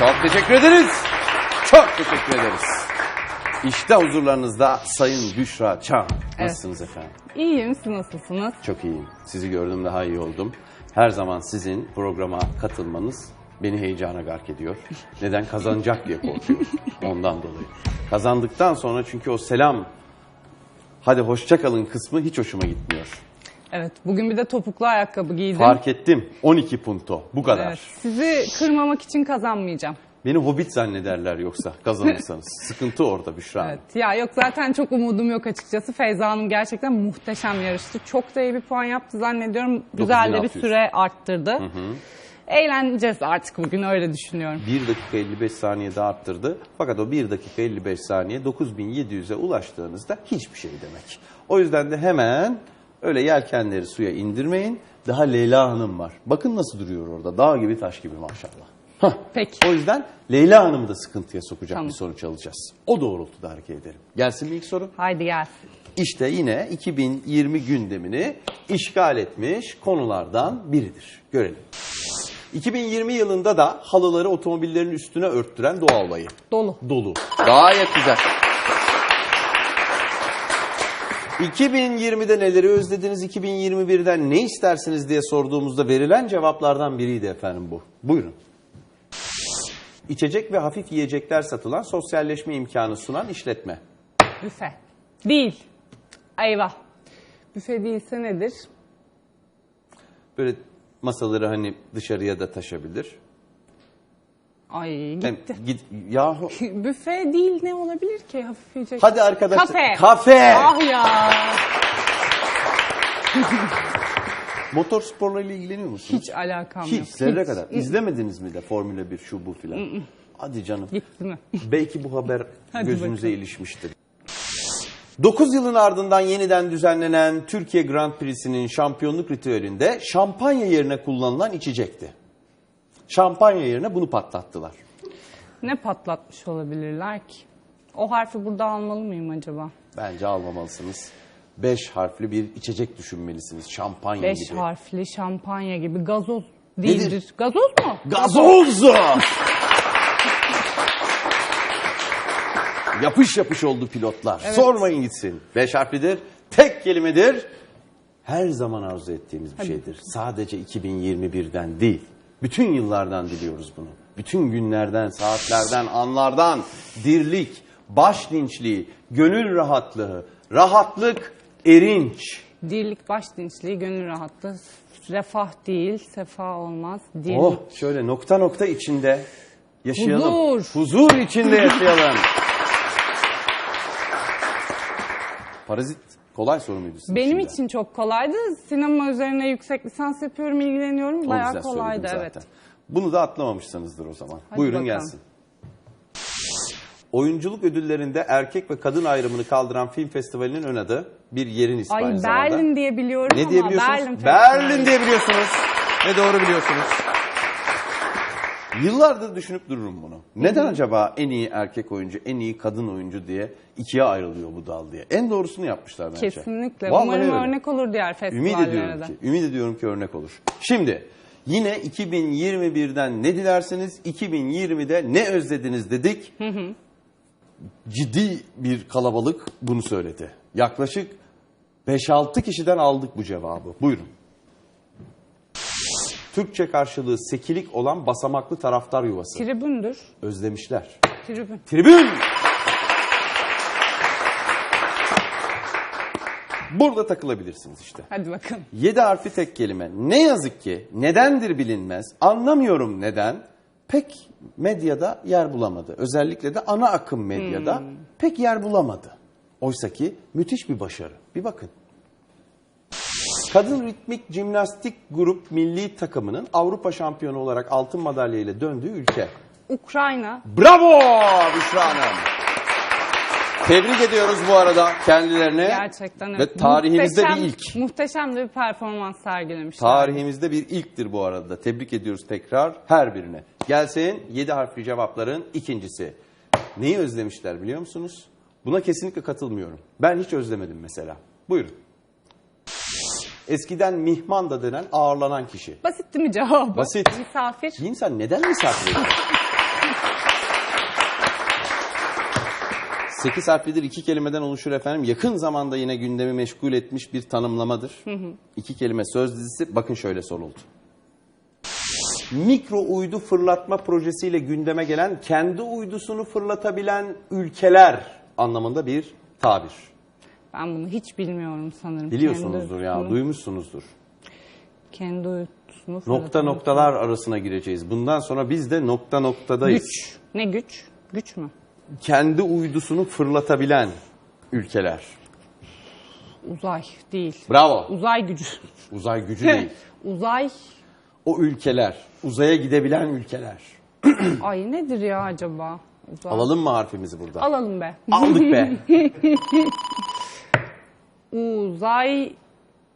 Çok teşekkür ederiz. Çok teşekkür ederiz. İşte huzurlarınızda Sayın Büşra Çam. Nasılsınız efendim? İyiyim, siz nasılsınız? Çok iyiyim. Sizi gördüm daha iyi oldum. Her zaman sizin programa katılmanız beni heyecana gark ediyor. Neden? Kazanacak diye korkuyorum. Ondan dolayı. Kazandıktan sonra çünkü o selam hadi hoşça kalın kısmı hiç hoşuma gitmiyor. Evet, bugün bir de topuklu ayakkabı giydim. Fark ettim. 12 punto. Bu kadar. Evet, sizi kırmamak için kazanmayacağım. Beni hobbit zannederler yoksa kazanırsanız. Sıkıntı orada Büşra Hanım. Evet, ya yok zaten çok umudum yok açıkçası. Feyza Hanım gerçekten muhteşem yarıştı. Çok da iyi bir puan yaptı zannediyorum. Güzel de bir 9600. süre arttırdı. Eğleneceğiz artık bugün öyle düşünüyorum. 1 dakika 55 saniye daha arttırdı. Fakat o 1 dakika 55 saniye 9700'e ulaştığınızda hiçbir şey demek. O yüzden de hemen öyle yelkenleri suya indirmeyin. Daha Leyla Hanım var. Bakın nasıl duruyor orada. Dağ gibi taş gibi maşallah. Hah. Peki. O yüzden Leyla Hanım'ı da sıkıntıya sokacak Tamam. bir sonuç alacağız. O doğrultuda hareket edelim. Gelsin mi ilk soru? Haydi gelsin. İşte yine 2020 gündemini işgal etmiş konulardan biridir. Görelim. 2020 yılında da halıları otomobillerin üstüne örttüren doğa olayı. Dolu. Dolu. Gayet güzel. 2020'de neleri özlediniz, 2021'den ne istersiniz diye sorduğumuzda verilen cevaplardan biriydi efendim bu. Buyurun. İçecek ve hafif yiyecekler satılan sosyalleşme imkanı sunan işletme. Büfe. Değil. Eyvah. Büfe değilse nedir? Böyle masaları hani dışarıya da taşabilir. Ay gitti. git yahu Büfe değil ne olabilir ki hafif yiyecek? hadi arkadaşlar. Kafe. Kafe. Ah ya. Motor sporlarıyla ilgileniyor musunuz? Hiç alakam yok. Hiç zerre Hiç. kadar. İzlemediniz mi de Formula 1 şu bu filan? Hadi canım. Gitti mi? Belki bu haber Hadi gözünüze bakalım. ilişmiştir. 9 yılın ardından yeniden düzenlenen Türkiye Grand Prix'sinin şampiyonluk ritüelinde şampanya yerine kullanılan içecekti. Şampanya yerine bunu patlattılar. Ne patlatmış olabilirler ki? O harfi burada almalı mıyım acaba? Bence almamalısınız. 5 harfli bir içecek düşünmelisiniz. Şampanya Beş gibi. harfli şampanya gibi gazoz değildir. Nedir? Gazoz mu? Gazoz! yapış yapış oldu pilotlar. Sormayın gitsin. Beş harflidir, tek kelimedir. Her zaman arzu ettiğimiz bir şeydir. Sadece 2021'den değil. Bütün yıllardan diliyoruz bunu. Bütün günlerden, saatlerden, anlardan dirlik, baş dinçliği, gönül rahatlığı, rahatlık, erinç. Dirlik baş dinçliği, gönül rahatlığı. Refah değil, sefa olmaz. Dirlik. Oh şöyle nokta nokta içinde yaşayalım. Huzur. Huzur içinde yaşayalım. Parazit kolay soru muydu sizin Benim için çok kolaydı. Sinema üzerine yüksek lisans yapıyorum, ilgileniyorum. O Bayağı güzel kolaydı söyledim evet. zaten. Bunu da atlamamışsınızdır o zaman. Hadi Buyurun bakalım. gelsin. Oyunculuk ödüllerinde erkek ve kadın ayrımını kaldıran film festivalinin ön adı bir yerin ismi Ay aynı zamanda. Berlin diye biliyorum Ne ama? Berlin, Berlin, diye biliyorsunuz. Ne doğru biliyorsunuz. Yıllardır düşünüp dururum bunu. Neden acaba en iyi erkek oyuncu, en iyi kadın oyuncu diye ikiye ayrılıyor bu dal diye? En doğrusunu yapmışlar bence. Kesinlikle. Vallahi Umarım öyle. örnek olur diğer Ümit festivallere ediyorum de. ki, ümit ediyorum ki örnek olur. Şimdi yine 2021'den ne dilersiniz, 2020'de ne özlediniz dedik. Ciddi bir kalabalık bunu söyledi. Yaklaşık 5-6 kişiden aldık bu cevabı. Buyurun. Türkçe karşılığı sekilik olan basamaklı taraftar yuvası. Tribündür. Özlemişler. Tribün. Tribün! Burada takılabilirsiniz işte. Hadi bakalım. 7 harfi tek kelime. Ne yazık ki nedendir bilinmez, anlamıyorum neden, pek medyada yer bulamadı. Özellikle de ana akım medyada pek yer bulamadı. Oysa ki müthiş bir başarı. Bir bakın. Kadın ritmik jimnastik grup milli takımının Avrupa şampiyonu olarak altın madalya ile döndüğü ülke. Ukrayna. Bravo Büşra Hanım. Tebrik ediyoruz bu arada kendilerine. Gerçekten Ve evet. tarihimizde Muhteşem- bir ilk. Muhteşem de bir performans sergilemişler. Tarihimizde bir ilktir bu arada. Tebrik ediyoruz tekrar her birine. Gelsin 7 harfli cevapların ikincisi. Neyi özlemişler biliyor musunuz? Buna kesinlikle katılmıyorum. Ben hiç özlemedim mesela. Buyurun. Eskiden mihman da denen ağırlanan kişi. Basit değil mi cevabı? Basit. Misafir. Bir insan neden misafir ediyor? Sekiz harflidir iki kelimeden oluşur efendim. Yakın zamanda yine gündemi meşgul etmiş bir tanımlamadır. İki kelime söz dizisi. Bakın şöyle soruldu. Mikro uydu fırlatma projesiyle gündeme gelen kendi uydusunu fırlatabilen ülkeler anlamında bir tabir. Ben bunu hiç bilmiyorum sanırım. Biliyorsunuzdur Kendi ya, uydusunu- duymuşsunuzdur. Kendi uydusunu Nokta fırlatan- noktalar arasına gireceğiz. Bundan sonra biz de nokta noktadayız. Güç. Ne güç? Güç mü? Kendi uydusunu fırlatabilen ülkeler. Uzay değil. Bravo. Uzay gücü. Uzay gücü değil. Uzay. O ülkeler, uzaya gidebilen ülkeler. Ay nedir ya acaba? Uzay. Alalım mı harfimizi burada? Alalım be. Aldık be. Uzay.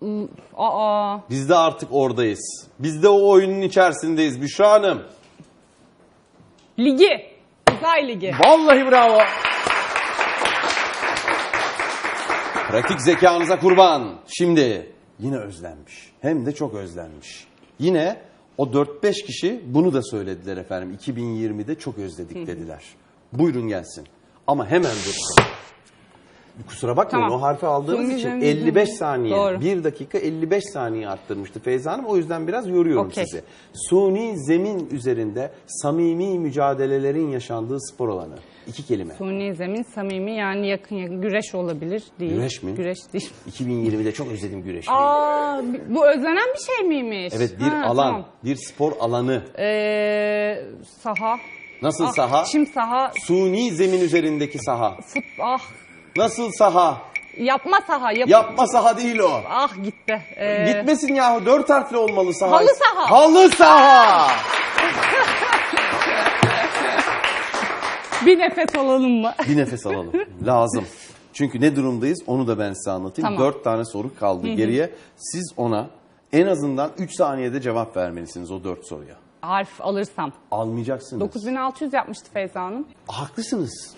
ı- Aa. Biz de artık oradayız. Biz de o oyunun içerisindeyiz Büşra Hanım. Ligi. Uzay ligi. Vallahi bravo. Pratik zekanıza kurban. Şimdi yine özlenmiş. Hem de çok özlenmiş. Yine o 4-5 kişi bunu da söylediler efendim. 2020'de çok özledik dediler. Buyurun gelsin. Ama hemen dursun. Kusura bakmayın Tamam. o harfi aldığınız Suni için zemin- 55 saniye, Doğru. 1 dakika 55 saniye arttırmıştı Feyza Hanım. O yüzden biraz yoruyorum Okey. sizi. Suni zemin üzerinde samimi mücadelelerin yaşandığı spor alanı. İki kelime. Suni zemin samimi yani yakın yakın güreş olabilir değil. Güreş mi? Güreş değil. 2020'de çok özledim güreşmeyi. Aa bu özlenen bir şey miymiş? evet bir Ha, alan, tamam. bir spor alanı. Ee, saha. Nasıl Ah, saha? Çim saha. Suni zemin üzerindeki saha. Fut, ah. Nasıl saha? Yapma saha. Yap, Yapma saha değil o. Ah gitti. Ee, Gitmesin yahu dört harfli olmalı saha. Halı saha. Halı saha. Bir nefes alalım mı? Bir nefes alalım. Lazım. Çünkü ne durumdayız onu da ben size anlatayım. Tamam. Dört tane soru kaldı geriye. Siz ona en azından 3 saniyede cevap vermelisiniz o dört soruya. Harf alırsam. Almayacaksınız. 9600 yapmıştı Feyza Hanım. Haklısınız.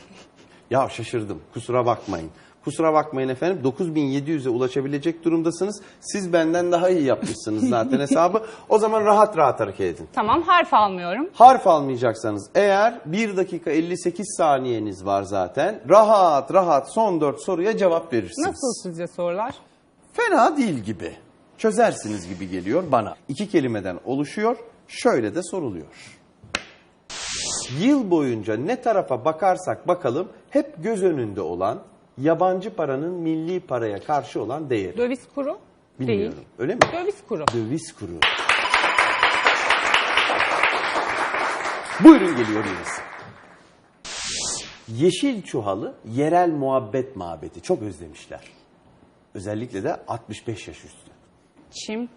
Ya şaşırdım. Kusura bakmayın. Kusura bakmayın efendim. 9700'e ulaşabilecek durumdasınız. Siz benden daha iyi yapmışsınız zaten hesabı. O zaman rahat rahat hareket edin. Tamam harf almıyorum. Harf almayacaksanız eğer 1 dakika 58 saniyeniz var zaten. Rahat rahat son 4 soruya cevap verirsiniz. Nasıl sizce sorular? Fena değil gibi. Çözersiniz gibi geliyor bana. İki kelimeden oluşuyor. Şöyle de soruluyor. Yıl boyunca ne tarafa bakarsak bakalım hep göz önünde olan yabancı paranın milli paraya karşı olan değeri. Döviz kuru? Bilmiyorum. Değil. Öyle mi? Döviz kuru. Döviz kuru. Buyurun geliyor yenisi. Yeşil çuhalı yerel muhabbet mabedi. Çok özlemişler. Özellikle de 65 yaş üstü. Çim.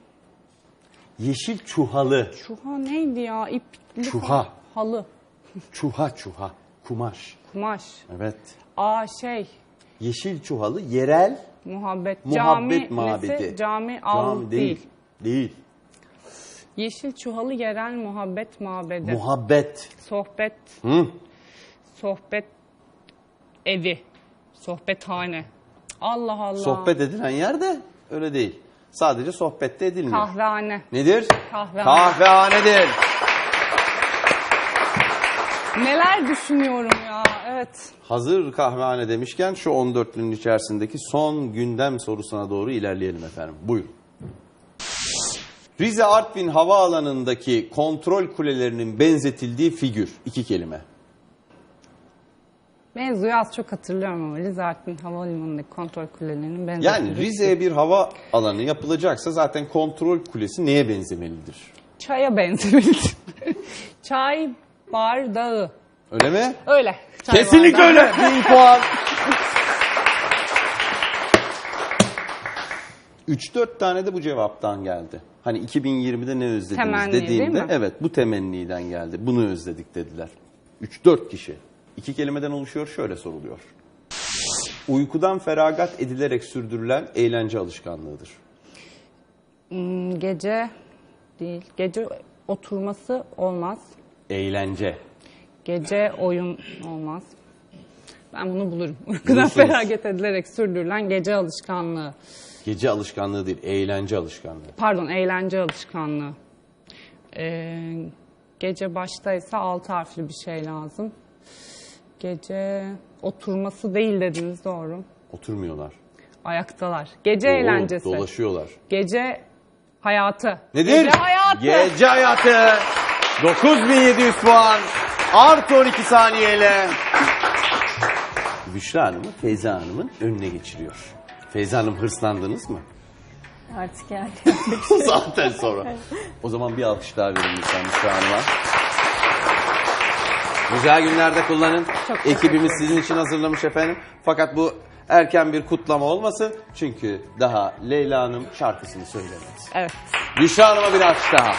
Yeşil çuhalı. Çuha neydi ya? İpli Çuha. Halı. Çuha çuha. Kumaş. Kumaş. Evet. Aa şey. Yeşil çuhalı yerel Muhabbet. muhabbet Cami mabedi. nesi? Cami Cami değil. Değil. Yeşil çuhalı yerel muhabbet mabedi. Muhabbet. sohbet. Hı? Sohbet evi. Sohbethane. Allah Allah. Sohbet edilen yerde öyle değil. Sadece sohbette edilmiyor. Kahvehane. Nedir? Kahvehane. Kahvehanedir. Neler düşünüyorum ya. Evet. Hazır kahvehane demişken şu 14'lünün içerisindeki son gündem sorusuna doğru ilerleyelim efendim. Buyurun. Rize Artvin Havaalanı'ndaki kontrol kulelerinin benzetildiği figür. iki kelime. Mevzuyu az çok hatırlıyorum ama Rize Artvin Havalimanı'ndaki kontrol kulelerinin benzetildiği. Yani Rize'ye bir hava alanı yapılacaksa zaten kontrol kulesi neye benzemelidir? Çaya benzemeli. Çay bardağı. Öyle mi? Öyle. Çay Kesinlikle bardağı. öyle. Bin puan. 3-4 tane de bu cevaptan geldi. Hani 2020'de ne özlediniz Temenni, değil dediğimde mi? evet bu temenniden geldi. Bunu özledik dediler. 3-4 kişi. İki kelimeden oluşuyor şöyle soruluyor. Uykudan feragat edilerek sürdürülen eğlence alışkanlığıdır. Hmm, gece değil. Gece oturması olmaz. Eğlence. Gece oyun olmaz. Ben bunu bulurum. Uykudan Bulursunuz. feragat edilerek sürdürülen gece alışkanlığı. Gece alışkanlığı değil, eğlence alışkanlığı. Pardon, eğlence alışkanlığı. Ee, Gece baştaysa altı harfli bir şey lazım. Gece oturması değil dediniz doğru. Oturmuyorlar. Ayaktalar. Gece Oo, eğlencesi. Dolaşıyorlar. Gece hayatı. Nedir? Gece hayatı. Gece hayatı. 9700 puan. Artı 12 saniyeyle. Büşra Hanım'ı Feyza Hanım'ın önüne geçiriyor. Feyza Hanım hırslandınız mı? Artık yani. Zaten sonra. O zaman bir alkış daha verin lütfen Büşra Hanım'a. Güzel günlerde kullanın. teşekkür Ekibimiz sizin için hazırlamış efendim. Fakat bu erken bir kutlama olmasın. Çünkü daha Leyla Hanım şarkısını söylemedi. Evet. Büşra Hanım'a bir alkış daha.